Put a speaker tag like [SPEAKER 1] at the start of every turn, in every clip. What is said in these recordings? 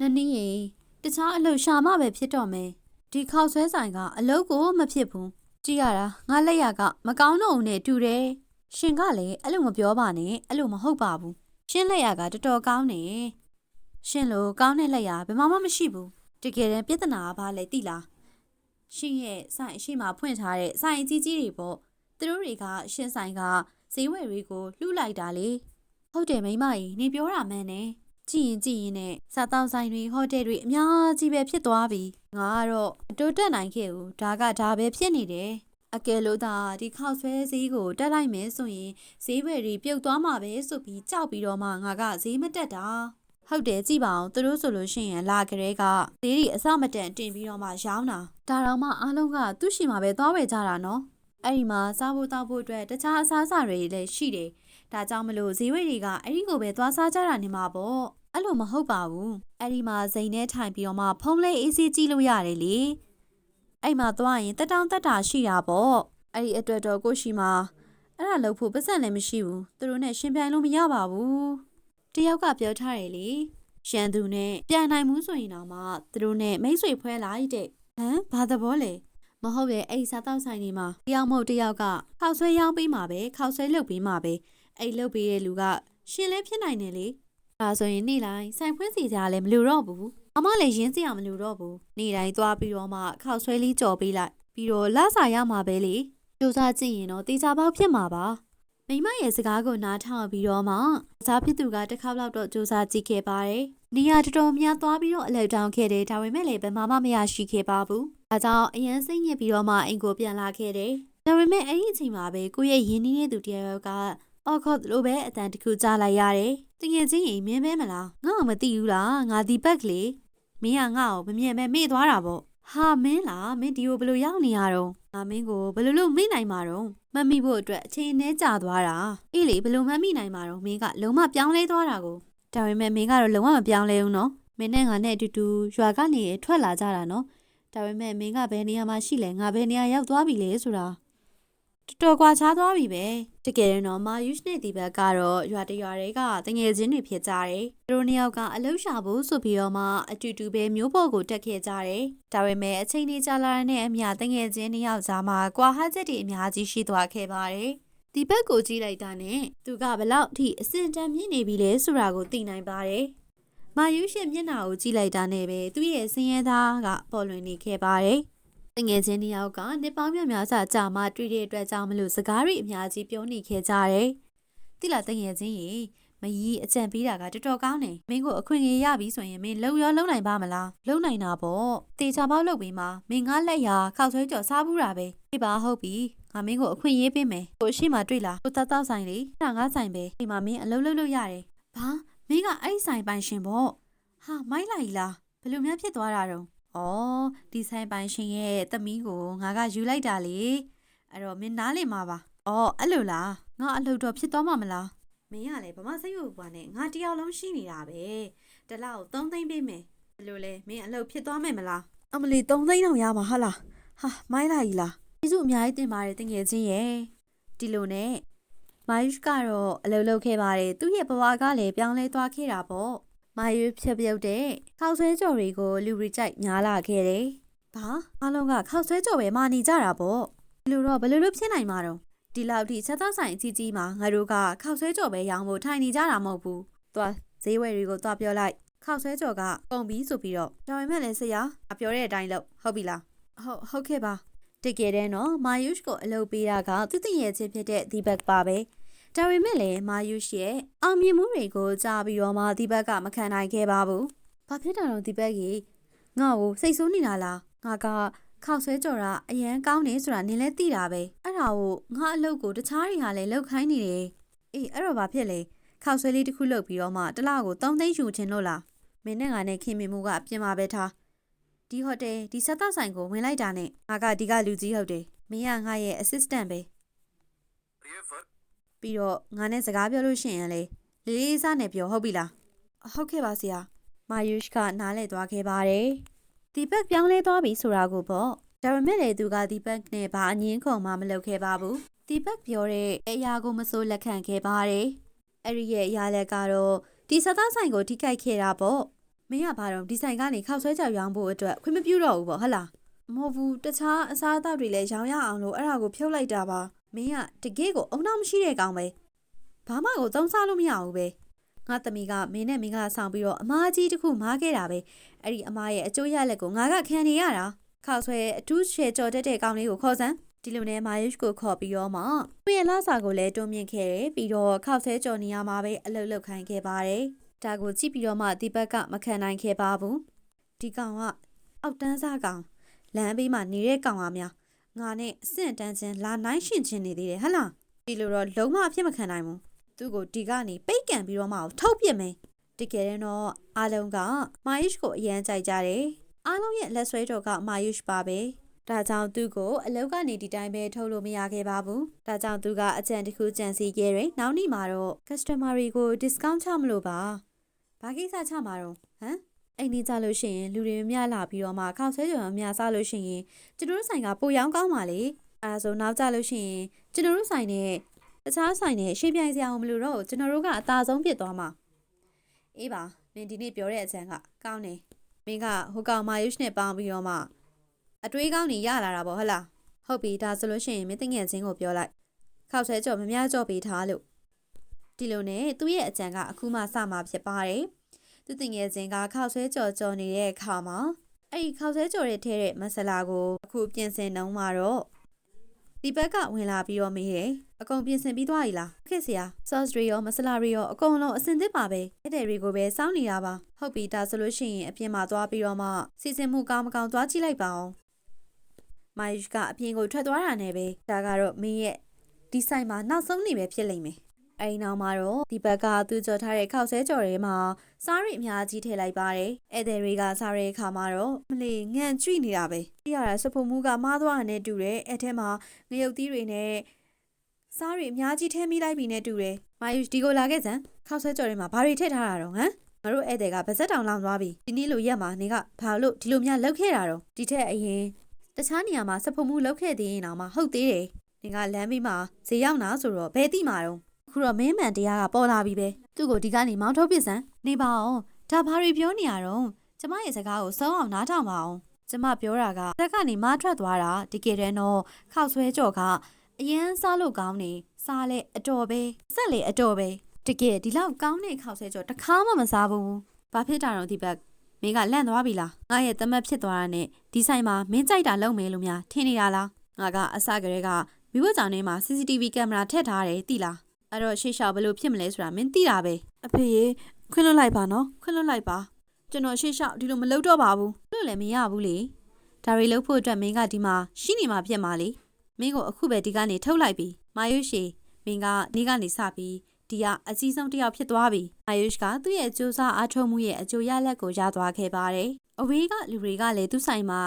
[SPEAKER 1] နနည်းရေတခြားအလုပ်ရှာမှပဲဖြစ်တော့မယ်ဒီခောက်ဆွဲဆိုင်ကအလုပ်ကိုမဖြစ်ဘူးကြည့်ရတာငါလက်ရကမကောင်းတော့ဘူးနဲ့တူတယ်ရှင်ကလည်းအဲ့လိုမပြောပါနဲ့အဲ့လိုမဟုတ်ပါဘူးရှင်လက်ရကတော်တော်ကောင်းနေရှင်လိုကောင်းတဲ့လက်ရဘယ်မှမရှိဘူးတကယ်တမ်းပြဿနာကဘာလဲသိလားရှင်ရဲ့ဆိုင်အရှိမဖွင့်ထားတဲ့ဆိုင်အကြီးကြီးတွေပေါ့သူတို့တွေကရှင်ဆိုင်ကဈေးဝယ်တွေကိုလှူလိုက်တာလေဟုတ်တယ်မိမကြီးနေပြောတာမှန်တယ် ကြည့်ရင်ကြည့်ရင်နဲ့စားတောက်ဆိုင်တွေဟိုတယ်တွေအများကြီးပဲဖြစ်သွားပြီငါကတော့မတိုးတက်နိုင်ခဲ့ဘူးဒါကဒါပဲဖြစ်နေတယ်အကယ်လို့သာဒီခောက်ဆွဲဈေးကိုတက်လိုက်မယ်ဆိုရင်ဈေးဝယ်တွေပြုတ်သွားမှာပဲဆိုပြီးကြောက်ပြီးတော့မှငါကဈေးမတက်တာဟုတ်တယ်ကြည့်ပါအောင်သူတို့ဆိုလို့ရှိရင်လာကြတဲ့ကဈေးတွေအစမတန်တင်ပြီးတော့မှရောင်းတာဒါတော့မှအားလုံးကသူ့ရှိမှာပဲသွားဝယ်ကြတာနော်အဲ့ဒီမှာစားဖို့တောက်ဖို့အတွက်တခြားအစားအစာတွေလည်းရှိတယ်ဒါကြောင့်မလို့ဈေးဝယ်တွေကအဲ့ဒီကိုပဲသွားစားကြတာနေမှာပေါ့ အဲ့လိုမဟုတ်ပါဘူးအဲ့ဒီမှာဇိန်နဲ့ထိုင်ပြီးတော့မှဖုံးလေးအေးဆေးကြည့်လို့ရတယ်လေအဲ့မှာသွားရင်တက်တောင်းတက်တာရှိတာပေါ့အဲ့ဒီအတွက်တော့ကိုရှိမှာအဲ့ဒါလုပ်ဖို့ပတ်စံလည်းမရှိဘူးသူတို့နဲ့ရှင်ပြိုင်လို့မရပါဘူးတယောက်ကပြောထားတယ်လေရှန်သူနဲ့ပြန်နိုင်မှုဆိုရင်တော့မှသူတို့နဲ့မိတ်ဆွေဖွဲလိုက်တဲ့ဟမ်ဘာသဘောလဲမဟုတ်ရဲ့အဲ့ဒီစားတောက်ဆိုင်တွေမှာတယောက်မဟုတ်တယောက်ကခောက်ဆွဲရောင်းပေးမှာပဲခောက်ဆွဲလုပ်ပေးမှာပဲအဲ့လုတ်ပေးတဲ့လူကရှင်လည်းဖြစ်နိုင်တယ်လေ ဒါဆိုရင်နေ့တိုင်းဆိုင်ဖွင့်စီကြလည်းမလိုတော့ဘူးအမလည်းရင်းစီအောင်မလိုတော့ဘူးနေ့တိုင်းသွားပြီးတော့မှခောက်ဆွဲလေးကြော်ပေးလိုက်ပြီးတော့လဆာရမှာပဲလေကြိုးစားကြည့်ရင်တော့တေချာပေါက်ဖြစ်မှာပါမိမရဲ့စကားကိုနားထောင်ပြီးတော့မှစားဖြစ်သူကတစ်ခါတော့တော့ကြိုးစားကြည့်ခဲ့ပါတယ်နေရာတော်တော်များသွားပြီးတော့အလောက်တောင်းခဲ့တယ်ဒါပေမဲ့လည်းဘယ်မှမမရရှိခဲ့ပါဘူးအဲကြောင့်အရန်စိတ်ညစ်ပြီးတော့မှအိမ်ကိုပြန်လာခဲ့တယ်ဒါပေမဲ့အဲ့ဒီအချိန်မှာပဲကိုယ့်ရဲ့ရင်းနှီးတဲ့သူတယောက်က အော်ခေါ်လို့ပဲအတန်တစ်ခုကြားလိုက်ရတယ်။တကယ်ချင်းရင်မင်းပဲမလား။ငါ့ကိုမသိဘူးလား။ငါဒီဘက်ကလေမင်းကငါ့ကိုမမြင်မဲ့မေ့သွားတာပေါ့။ဟာမင်းလားမင်းဒီကိုဘယ်လိုရောက်နေရတော့။ငါမင်းကိုဘယ်လိုလုပ်မေ့နိုင်မှာတော့။မမိဖို့အတွက်အချိန်နဲ့ကြာသွားတာ။အေးလေဘယ်လိုမှမိနိုင်မှာတော့မင်းကလုံးဝပြောင်းလဲသွားတာကို။ဒါပေမဲ့မင်းကတော့လုံးဝမပြောင်းလဲဘူးနော်။မင်းနဲ့ငါနဲ့အတူတူရွာကနေထွက်လာကြတာနော်။ဒါပေမဲ့မင်းကဘယ်နေရာမှာရှိလဲငါဘယ်နေရာရောက်သွားပြီလဲဆိုတာ တော်တော်ကွာခြားသွားပြီပဲတကယ်တော့မာယူရှ်နဲ့ဒီဘက်ကတော့ရွာတရွာတွေကတငယ်ချင်းတွေဖြစ်ကြတယ်သူတို့နှစ်ယောက်ကအလှရှာဖို့ဆိုပြီးတော့မှအတူတူပဲမျိုးပေါ်ကိုတက်ခဲ့ကြတယ်ဒါပေမဲ့အချိန်လေးကြာလာတဲ့အမျှတငယ်ချင်းနှစ်ယောက်ကြားမှာကွာဟချက်တွေအများကြီးရှိသွားခဲ့ပါတယ်ဒီဘက်ကိုကြည့်လိုက်တာနဲ့သူကဘလောက်အထိအစင်တန်မြင့်နေပြီလဲဆိုတာကိုသိနိုင်ပါတယ်မာယူရှ်ရဲ့မျက်နှာကိုကြည့်လိုက်တာနဲ့ပဲသူ့ရဲ့စင်ရဲသားကပေါ်လွင်နေခဲ့ပါတယ် တငယ်ချင်းတစ်ယောက်ကနှစ်ပေါင်းများများစွာကြာမှတွေ့တဲ့အတွက်ကြောင့်မလို့စကားတွေအများကြီးပြောနေခဲ့ကြတယ်။တိလာတငယ်ချင်းရေမကြီးအကြံပေးတာကတော်တော်ကောင်းတယ်။မင်းကိုအခွင့်အရေးရပြီဆိုရင်မင်းလုံရောလုံနိုင်ပါမလား။လုံနိုင်တာပေါ့။တေချာပေါက်လုပ်ပြီးမှမင်းငါလက်ရာခောက်ဆွဲကြော်စားဘူးတာပဲ။ဒီပါဟုတ်ပြီ။ငါမင်းကိုအခွင့်အရေးပေးမယ်။ကိုရှိမှတွေ့လား။ကိုတတ်တောက်ဆိုင်လေ။အဲ့ဒါငါဆိုင်ပဲ။ဒီမှာမင်းအလုပ်လုပ်လို့ရတယ်။ဘာမင်းကအဲ့ဒီဆိုင်ပိုင်ရှင်ပေါ့။ဟာမိုက်လိုက်လား။ဘယ်လိုများဖြစ်သွားတာတော့။ အော်ဒီဆိုင်ပိုင်ရှင်ရဲ့သမီးကိုငါကယူလိုက်တာလေ။အဲ့တော့မင်းနားလေမှာပါ။အော်အဲ့လိုလား။ငါအလုပ်တော့ဖြစ်သွားမှာမလား။မင်းကလည်းဗမာစိတ်ဝပွားနဲ့ငါတယောက်လုံးရှိနေတာပဲ။တစ်လောက်3သိန်းပေးမယ်။ဘယ်လိုလဲမင်းအလုပ်ဖြစ်သွားမယ်မလား။အမလီ3သိန်းတောင်ရမှာဟာလား။ဟာမိုင်းလာကြီးလား။ကျေးဇူးအများကြီးတင်ပါတယ်တငယ်ချင်းရဲ့။ဒီလိုနဲ့မိုင်းကတော့အလုပ်လုပ်ခဲ့ပါတယ်။သူ့ရဲ့ဘဝကလည်းပြောင်းလဲသွားခဲ့တာပေါ့။ မာရွေးဖြတ်ပြုတ်တဲ့ခောက်ဆွဲကြော်တွေကိုလူရီကြိုက်များလာခဲ့တယ်။ဘာအားလုံးကခောက်ဆွဲကြော်ပဲမာနေကြတာပေါ့။ဒီလိုတော့ဘယ်လိုလုပ်ဖြစ်နိုင်မှာတော့ဒီလောက်ထိချက်သားဆိုင်အကြီးကြီးမှာငါတို့ကခောက်ဆွဲကြော်ပဲရောင်းဖို့ထိုင်နေကြတာမဟုတ်ဘူး။သွားဈေးဝယ်တွေကိုသွားပြောလိုက်ခောက်ဆွဲကြော်ကပုံပြီးဆိုပြီးတော့ဒါပေမဲ့လည်းဆရာအပြောတဲ့အတိုင်းလုပ်ဟုတ်ပြီလား။ဟုတ်ဟုတ်ကဲ့ပါ။တကယ်တမ်းတော့မာယုရှ်ကိုအလုပ်ပေးတာကသူတည်ရဲ့ချင်းဖြစ်တဲ့ဒီဘက်ပါပဲ။ ဒါပေမဲ့လည်းမာယုရှ်ရဲ့အောင်မြင်မှုတွေကိုကြားပြီးတော့မှဒီဘက်ကမခံနိုင်ခဲ့ပါဘူး။ဘာဖြစ်တာတော့ဒီဘက်ကြီးငါ့ကိုစိတ်ဆိုးနေတာလား။ငါကခောက်ဆွဲကြော်တာအရန်ကောင်းနေဆိုတာနင်လည်းသိတာပဲ။အဲ့ဒါကိုငါအလုပ်ကိုတခြားတွေဟာလည်းလောက်ခိုင်းနေတယ်။အေးအဲ့တော့ဘာဖြစ်လဲ။ခောက်ဆွဲလေးတစ်ခုလုပ်ပြီးတော့မှတစ်လကို3သိန်းယူချင်လို့လား။မင်းနဲ့ငါနဲ့ခင်မင်မှုကအပြင်မှာပဲထား။ဒီဟိုတယ်ဒီဆက်တော့ဆိုင်ကိုဝင်လိုက်တာနဲ့ငါကဒီကလူကြီးဟုတ်တယ်။မင်းကငါရဲ့ assistant ပဲ။
[SPEAKER 2] River
[SPEAKER 1] ပြီးတော့ငါနဲ့စကားပြောလို့ရှိရင်လေလေးလေးစားနဲ့ပြောဟုတ်ပြီလားဟုတ်ကဲ့ပါဆရာမာယုရှ်ကနားလဲသွားခဲ့ပါတယ်ဒီဘက်ပြောင်းလဲသွားပြီဆိုတာကိုပေါ့ဒါပေမဲ့လေသူကဒီဘက်နဲ့ဘာအငင်းခုံမှမလုပ်ခဲ့ပါဘူးဒီဘက်ပြောတဲ့အရာကိုမစိုးလက်ခံခဲ့ပါတယ်အဲ့ဒီရဲ့အရာလက်ကတော့ဒီစသားဆိုင်ကိုထိခိုက်ခဲ့တာပေါ့မင်းကဘာတော့ဒီဆိုင်ကနေခောက်ဆွဲကြော်ရောင်းဖို့အတွက်ခွင့်မပြုတော့ဘူးပေါ့ဟုတ်လားမဟုတ်ဘူးတခြားအစားအသောက်တွေလည်းရောင်းရအောင်လို့အဲ့ဒါကိုဖြုတ်လိုက်တာပါ မင်းကတကယ့်ကိုအုံနောက်မရှိတဲ့ကောင်ပဲဘာမှကိုသုံးစားလို့မရဘူးပဲငါသမီးကမင်းနဲ့မင်းကဆောင်ပြီးတော့အမားကြီးတစ်ခုမားခဲ့တာပဲအဲ့ဒီအမားရဲ့အကျိုးရလက်ကိုငါကခံနေရတာခောက်ဆွဲအထူးရှယ်ကြော်တက်တဲ့ကောင်လေးကိုခေါ်စမ်းဒီလိုနဲ့မာယုရှ်ကိုခေါ်ပြီးတော့မှသူ့ရဲ့လစာကိုလည်းတွန်းမြင့်ခဲ့တယ်ပြီးတော့ခောက်ဆွဲကြော်နေရမှာပဲအလုပ်လုပ်ခိုင်းခဲ့ပါတယ်ဒါကိုကြည့်ပြီးတော့မှဒီဘက်ကမခံနိုင်ခဲ့ပါဘူးဒီကောင်ကအောက်တန်းစားကောင်လမ်းဘေးမှာနေတဲ့ကောင်ကများ ငါနဲ့အဆင့်တန်းချင်းလာနိုင်ရှင်ချင်းနေသေးတယ်ဟဟလားဒီလိုတော့လုံးဝအဖြစ်မခံနိုင်ဘူးသူ့ကိုဒီကနေပိတ်ကန်ပြီးတော့မှထုတ်ပြစ်မယ်တကယ်တော့အားလုံးကမာယုရှ်ကိုအရန်ကြိုက်ကြတယ်အားလုံးရဲ့လက်ဆွဲတော်ကမာယုရှ်ပါပဲဒါကြောင့်သူ့ကိုအလောက်ကနေဒီတိုင်းပဲထုတ်လို့မရခဲ့ပါဘူး။ဒါကြောင့်သူကအကြံတစ်ခုကြံစီခဲ့တယ်။နောက်နေ့မှာတော့ customer တွေကို discount ချမလို့ပါ။ဘာကိစ္စချမှာတော့ဟမ် အိမ်နေကြလို့ရှိရင်လူတွေများလာပြီးတော့မှခောက်ဆွဲကြုံအများစားလို့ရှိရင်ကျွန်တော်တို့ဆိုင်ကပိုရောင်းကောင်းပါလေ။အဲဒါဆိုနောက်ကြလို့ရှိရင်ကျွန်တော်တို့ဆိုင်နဲ့တခြားဆိုင်နဲ့ရှင်းပြိုင်စရာမလိုတော့ကျွန်တော်တို့ကအသာဆုံးဖြစ်သွားမှာ။အေးပါမင်းဒီနေ့ပြောတဲ့အချမ်းကကောင်းတယ်။မင်းကဟိုကောင်မာယုရှ်နဲ့ပေါင်းပြီးတော့မှအတွေးကောင်းနေရလာတာပေါ့ဟဟလားဟုတ်ပြီဒါဆိုလို့ရှိရင်မင်းတငယ်ချင်းကိုပြောလိုက်ခောက်ဆွဲကြော်မများကြော်ပေးထားလို့ဒီလိုနဲ့သူ့ရဲ့အကြံကအခုမှစမှာဖြစ်ပါတယ် သူတငယ်ချင်းကခောက်ဆွဲကြော်ကြော်နေတဲ့အခါမှာအဲ့ဒီခောက်ဆွဲကြော်ရဲ့ထဲတဲ့မဆလာကိုအခုပြင်ဆင်နှုံးမှာတော့ဒီဘက်ကဝင်လာပြီးတော့မေးတယ်အကုန်ပြင်ဆင်ပြီးသွားပြီလားခက်စရာ sauce တွေရောမဆလာတွေရောအကုန်လုံးအစင်သစ်ပါပဲအဲ့တဲ့တွေကိုပဲစောင်းနေတာပါဟုတ်ပြီဒါဆိုလို့ရှိရင်အပြင်မှာသွားပြီးတော့မှစီစဉ်မှုကောင်းမကောင်းသွားကြည့်လိုက်ပါအောင်မာယုရှ်ကအပြင်ကိုထွက်သွားတာနဲ့ပဲဒါကတော့မင်းရဲ့ဒီဆိုင်မှာနောက်ဆုံးနေပဲဖြစ်လိမ့်မယ် အဲဒီနောက်မှာတော့ဒီဘက်ကသူကြော်ထားတဲ့ခောက်ဆဲကြော်တွေမှာစားရီအများကြီးထည့်လိုက်ပါတယ်ဧည့်သည်တွေကစားတဲ့အခါမှာတော့မလီငံ့ကြွိနေတာပဲကြည့်ရတာစဖို့မူကမားသွားတာနဲ့တူတယ်အဲ့ထဲမှာငရုတ်သီးတွေနဲ့စားရီအများကြီးထည့်မိလိုက်ပြီနဲ့တူတယ်မာယုရှ်ဒီကိုလာခဲ့စမ်းခောက်ဆဲကြော်တွေမှာဘာတွေထည့်ထားတာတော့ဟမ်ငါတို့ဧည့်သည်ကဗဇက်တောင်လောင်သွားပြီဒီနေ့လိုရက်မှာနေကဘာလို့ဒီလိုများလောက်ခဲ့တာတော့ဒီထက်အရင်တခြားနေရာမှာစဖုံမှုလောက်ခဲ့သေးရင်တော့မှဟုတ်သေးတယ်။နေကလမ်းဘေးမှာဈေးရောက်နာဆိုတော့ဘယ်တိမှာတော့အ ခုတော့မင်းမှန်တရားကပေါ်လာပြီပဲ။သူ့ကိုဒီကနေမောင်းထုတ်ပစ်စမ်းနေပါအောင်။ဒါဘာတွေပြောနေရတော့ကျမရဲ့စကားကိုစောင်းအောင်နားထောင်ပါအောင်။ကျမပြောတာကတက်ကနေမထွက်သွားတာဒီကေတဲ့တော့ခောက်ဆွဲကြော်ကအရန်စားလို့ကောင်းနေစားလဲအတော်ပဲစက်လေအတော်ပဲတကယ်ဒီလောက်ကောင်းနေခောက်ဆွဲကြော်တစ်ခါမှမစားဘူး။ဘာဖြစ်တာတော့ဒီဘက်မင်းကလန့်သွားပြီလားငါရဲ့သမက်ဖြစ်သွားတာနဲ့ဒီဆိုင်မှာမင်းကြိုက်တာလုပ်မယ်လို့များထင်နေတာလားငါကအစကတည်းကမိဘကြောင့်ထဲမှာ CCTV ကင်မရာထည့်ထားတယ်သိလား အဲ့တော့ရှေ့လျှောက်ဘယ်လိုဖြစ်မလဲဆိုတာမင်းသိတာပဲအဖေရေခွင့်လွှတ်လိုက်ပါနော်ခွင့်လွှတ်လိုက်ပါကျွန်တော်ရှေ့လျှောက်ဒီလိုမလုပ်တော့ပါဘူးလို့လည်းမရဘူးလေဒါတွေလုပ်ဖို့အတွက်မင်းကဒီမှာရှိနေမှာဖြစ်မှာလေမင်းကိုအခုပဲဒီကနေထုတ်လိုက်ပြီမာယုရှေမင်းကနေ့ကနေစပြီးဒီကအကြီးဆုံးတစ်ယောက်ဖြစ်သွားပြီ။အာယုရှ်ကသူ့ရဲ့ကြိုးစားအားထုတ်မှုရဲ့အကျိုးရလဒ်ကိုရသွားခဲ့ပါတယ်။အဝေးကလူတွေကလည်းသူ့ဆိုင်မှာ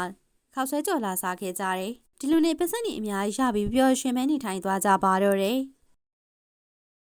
[SPEAKER 1] ခောက်ဆွဲကြော်လာစားခဲ့ကြတယ်။ဒီလိုနဲ့ပတ်စံနေအများကြီးရပြီးပျော်ရွှင်မဲနေထိုင်သွားကြပါတော့တယ်။